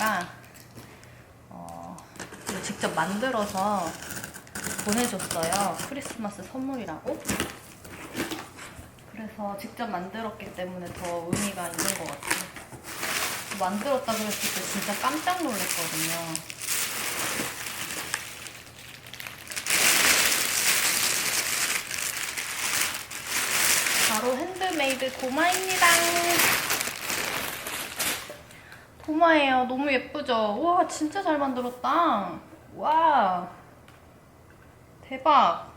부부가 어, 직접 만들어서 보내줬어요. 크리스마스 선물이라고. 그래서 직접 만들었기 때문에 더 의미가 있는 것 같아요. 만들었다 그랬을 때 진짜 깜짝 놀랐거든요. 바로 핸드메이드 도마입니다. 도마예요. 너무 예쁘죠? 와, 진짜 잘 만들었다. 와. 대박.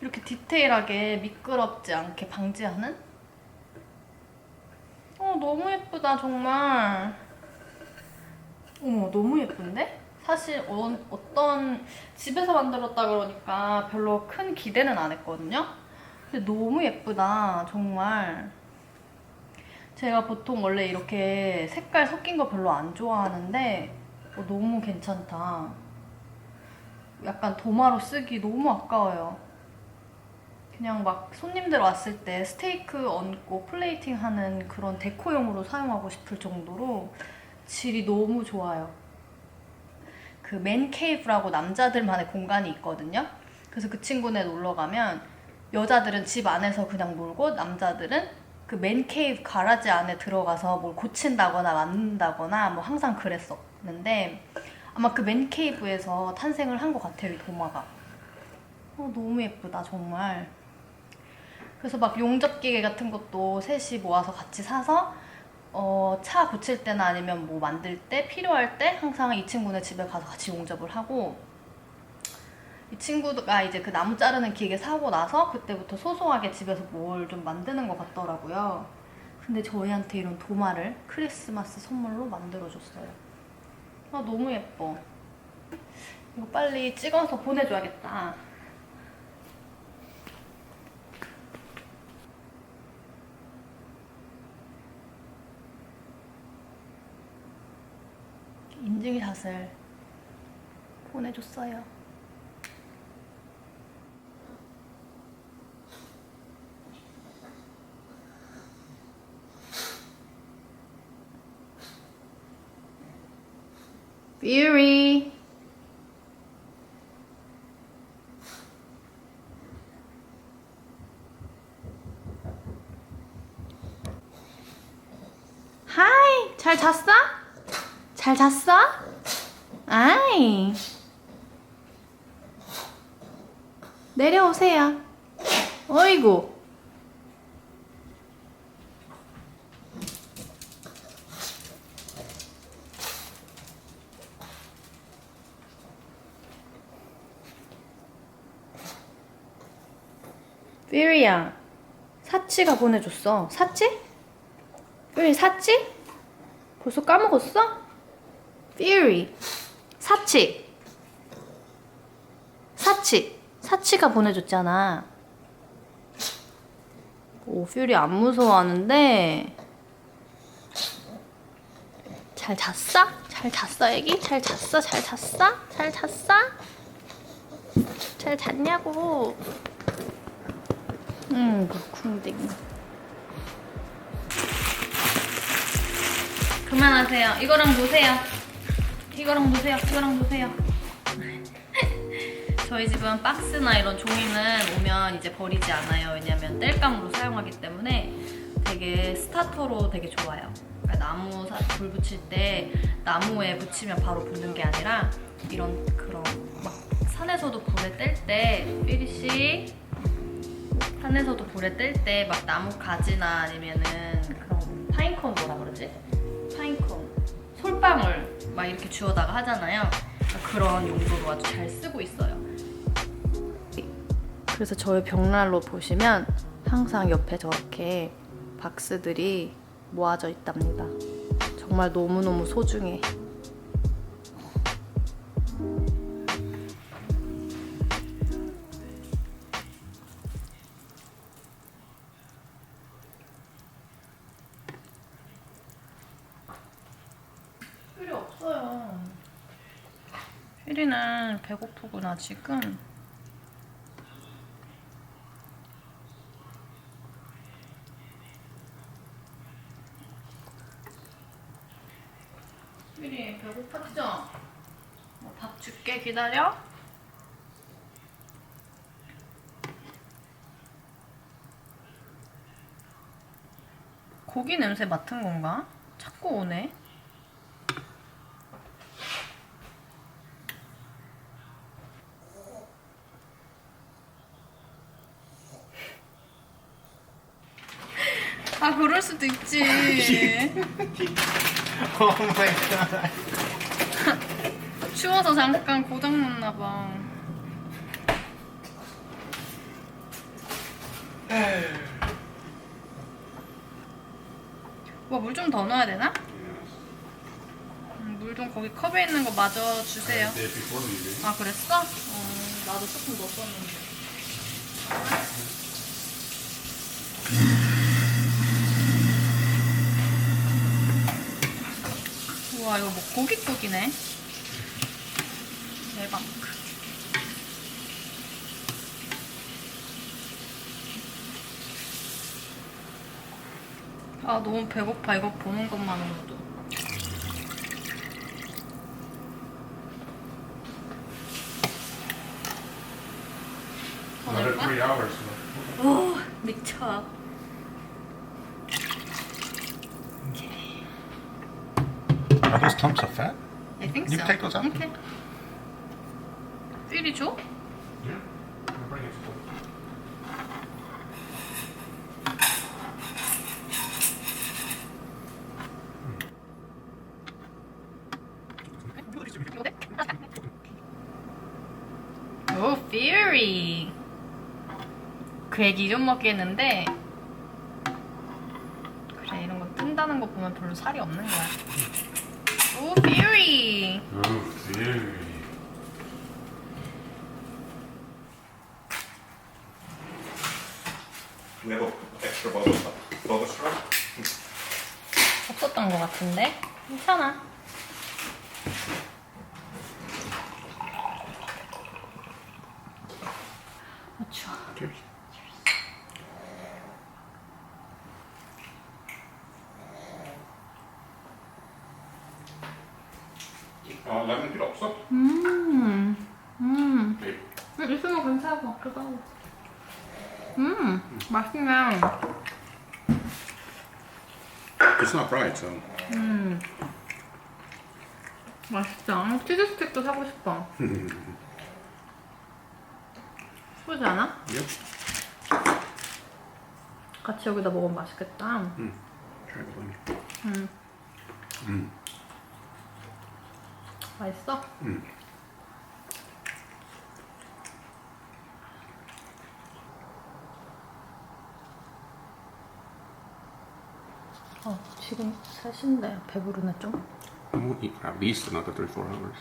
이렇게 디테일하게 미끄럽지 않게 방지하는? 어, 너무 예쁘다, 정말. 어머, 너무 예쁜데? 사실 어, 어떤 집에서 만들었다 그러니까 별로 큰 기대는 안 했거든요? 근데 너무 예쁘다, 정말. 제가 보통 원래 이렇게 색깔 섞인 거 별로 안 좋아하는데 어, 너무 괜찮다. 약간 도마로 쓰기 너무 아까워요. 그냥 막 손님들 왔을 때 스테이크 얹고 플레이팅 하는 그런 데코용으로 사용하고 싶을 정도로 질이 너무 좋아요. 그 맨 케이브라고 남자들만의 공간이 있거든요. 그래서 그 친구네 놀러 가면 여자들은 집 안에서 그냥 놀고 남자들은 그 맨케이브 가라지 안에 들어가서 뭘 고친다거나 만든다거나 뭐 항상 그랬었는데 아마 그 맨케이브에서 탄생을 한 것 같아요 이 도마가. 어, 너무 예쁘다 정말. 그래서 막 용접기계 같은 것도 셋이 모아서 같이 사서 어, 차 고칠 때나 아니면 뭐 만들 때 필요할 때 항상 이 친구네 집에 가서 같이 용접을 하고 이 친구가 이제 그 나무 자르는 기계 사고 나서 그때부터 소소하게 집에서 뭘 좀 만드는 것 같더라고요. 근데 저희한테 이런 도마를 크리스마스 선물로 만들어줬어요. 아, 너무 예뻐. 이거 빨리 찍어서 보내줘야겠다. 인증샷을 보내줬어요. Fury. 하이, 잘 잤어? 잘 잤어? 아이. 내려오세요. 어이구. 삐리야, 사치가 보내줬어. 샀지? 삐리 샀지? 벌써 까먹었어? 삐리, 사치. 사치. 사치가 보내줬잖아. 오, 퓨리 안 무서워하는데. 잘 잤어? 잘 잤어, 애기? 잘 잤어? 잘 잤어? 잘 잤어? 잘 잤냐고. 음, 쿵댕. 그만하세요. 이거랑 노세요. 이거랑 노세요. 이거랑 노세요. 저희 집은 박스나 이런 종이는 오면 이제 버리지 않아요. 왜냐면 땔감으로 사용하기 때문에 되게 스타터로 되게 좋아요. 그러니까 나무 사- 불 붙일 때 나무에 붙이면 바로 붙는 게 아니라 이런 그런 막 산에서도 불에 뗄 때 삐리 씨 산에서도 불에 뗄때막 나무 가지나 아니면은 그런 파인콘 뭐라 그러지? 파인콘 솔방울 막 이렇게 주워다가 하잖아요. 그런 용도로 아주 잘 쓰고 있어요. 그래서 저의 벽난로 보시면 항상 옆에 저렇게 박스들이 모아져 있답니다. 정말 너무너무 소중해. 배고프구나 지금. 휘리 배고팠죠? 어, 밥 줄게 기다려. 고기 냄새 맡은 건가? 자꾸 오네. 아 그럴 수도 있지. Oh my god. 추워서 잠깐 고장 났나 봐. 와, 물좀 더 넣어야 되나? 물 좀 거기 컵에 있는 거 마저 주세요. Did before leaving. 아, 그랬어? 어, 나도 조금 넣었었는데. 와, 이거 뭐 고깃국이네. 대박. 아, 너무 배고파. 이거 보는 것만으로도. 더 Another three hours. 오, 미쳐. Think You so. take those out? Okay. 필이 줘? Yeah. I'll bring it to 오, Fury. 그 애기 이름 먹겠는데 그래 이런 거 뜬다는 거 보면 별로 살이 없는 거야. Oh, theory. We have a extra bubble, bubble straw. 없었던 거 같은데 괜찮아. 아, 추워. Cheers. 어, 라면 필요 없어? 음, 음. 네. 있으면 괜찮을 것 같기도 하고. 음, 맛있네. It's not fried, so. 음. 맛있다. 치즈 스틱도 사고 싶어. 예쁘지 않아? Yep. 같이 여기다 먹으면 맛있겠다. Try one. 음. 음. 맛있어? 음. 어, 지금 3시인데 배부르네 좀. Eat for at least another three, four hours.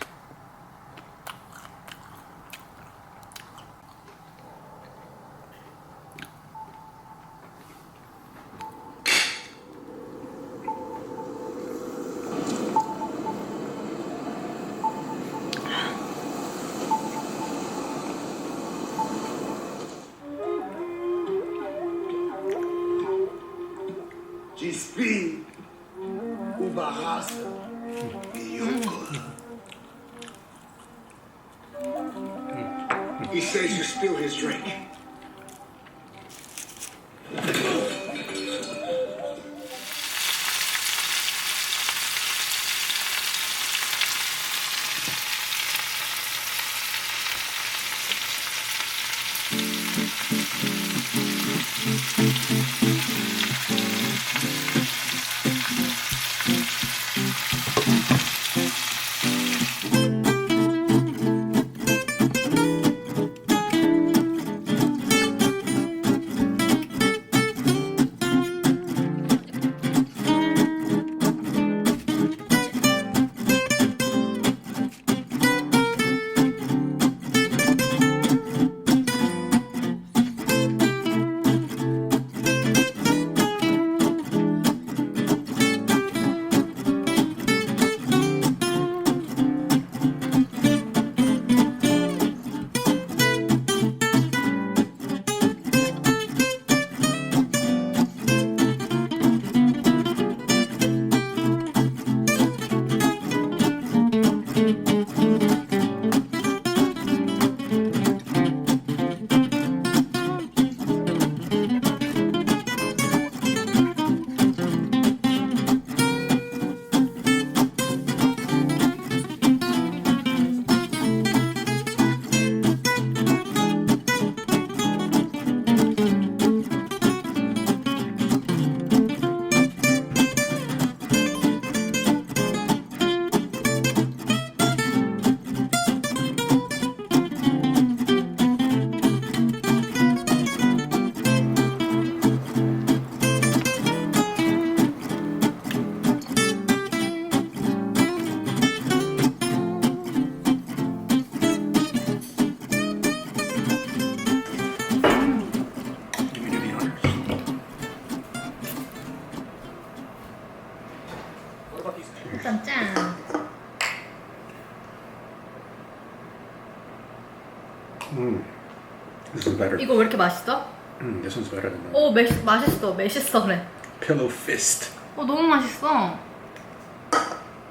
이렇게 맛있어? Mm, this one's better than that. 오 매, 맛있어 맛있어래 Pillow fist. 어 너무 맛있어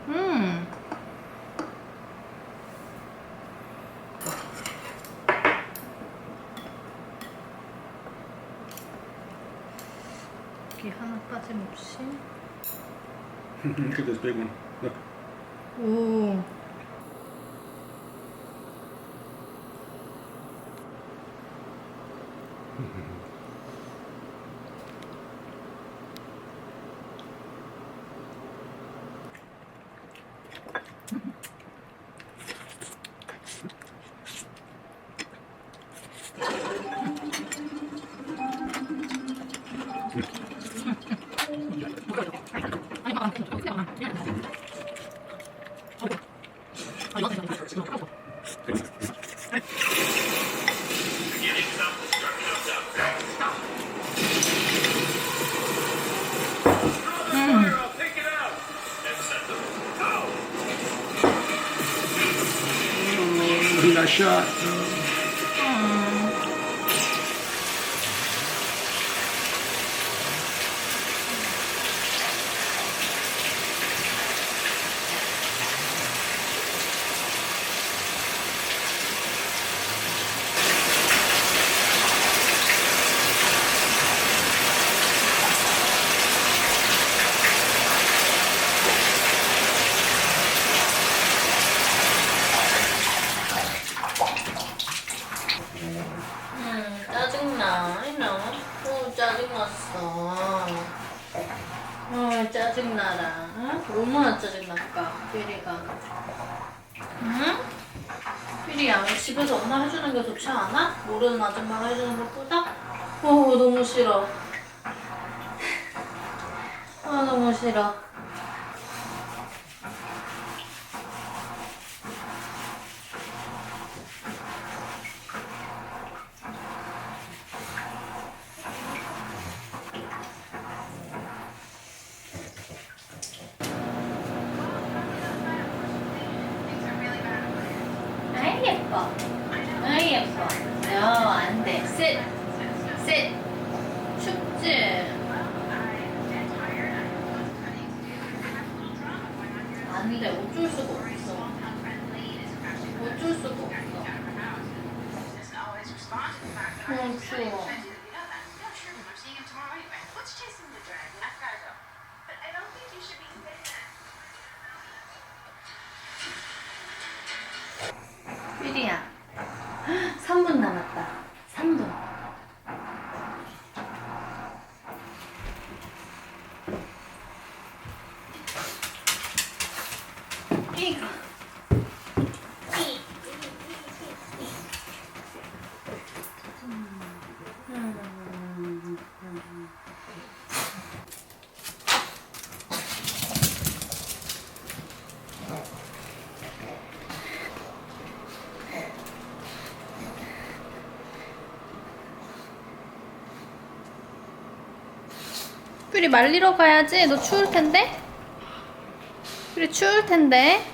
음 여기 하나 빠짐없이 Look at this big one. Look. 오 Mm-hmm. shot. 났어. 어, 짜증나라. 응? 얼마나 짜증날까, 삐리가. 응? 삐리야, 집에서 엄마 해주는 게 좋지 않아? 모르는 아줌마가 해주는 것보다? 어, 너무 싫어. 아, 너무 싫어. 아이 예뻐. 아이 예뻐. 어, 안 돼. sit. sit. 춥지? 안 돼. 어쩔 수가 없어. 어쩔 수가 없어. 어, 추워. 삐리야. 3분 남았다. 3분. 이거. 삐리 말리러 가야지. 너 추울 텐데? 삐리 추울 텐데?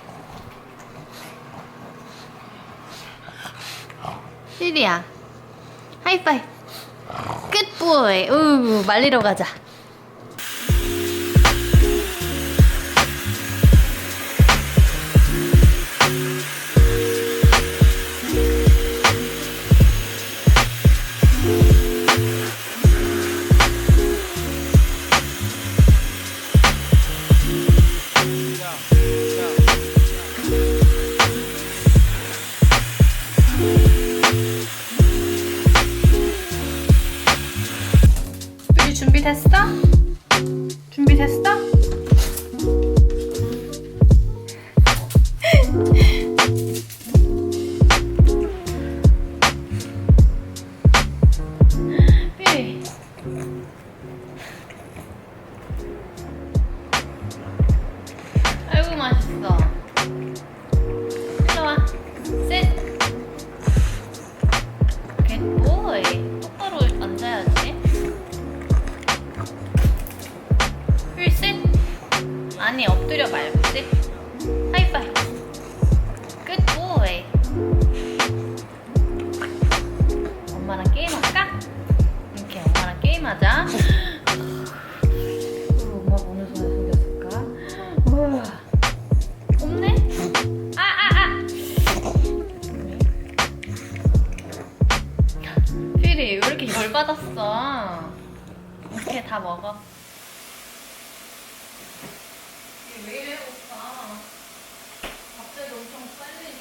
삐리야. 하이파이. 끝보이. 우 말리러 가자. 맛있어. 받았어? 이렇게 다 먹어. 이게 왜 이래, 오빠? 갑자기 엄청 빨리.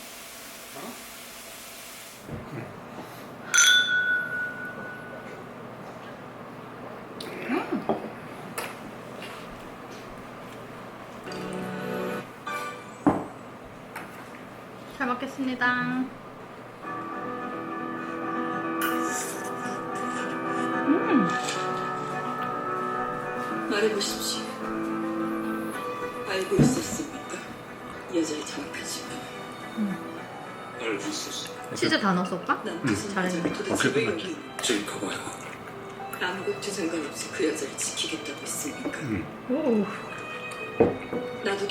잘 먹겠습니다. 말해보십시오. 알고 있었습니까? 여자를 장악하지만 알고 있었어. 치즈 다? 난그 잘했네. 여자를 도대체 왜 지금 가봐요. 아무것도 상관없이 그 여자를 지키겠다고 했습니까? 오. 나도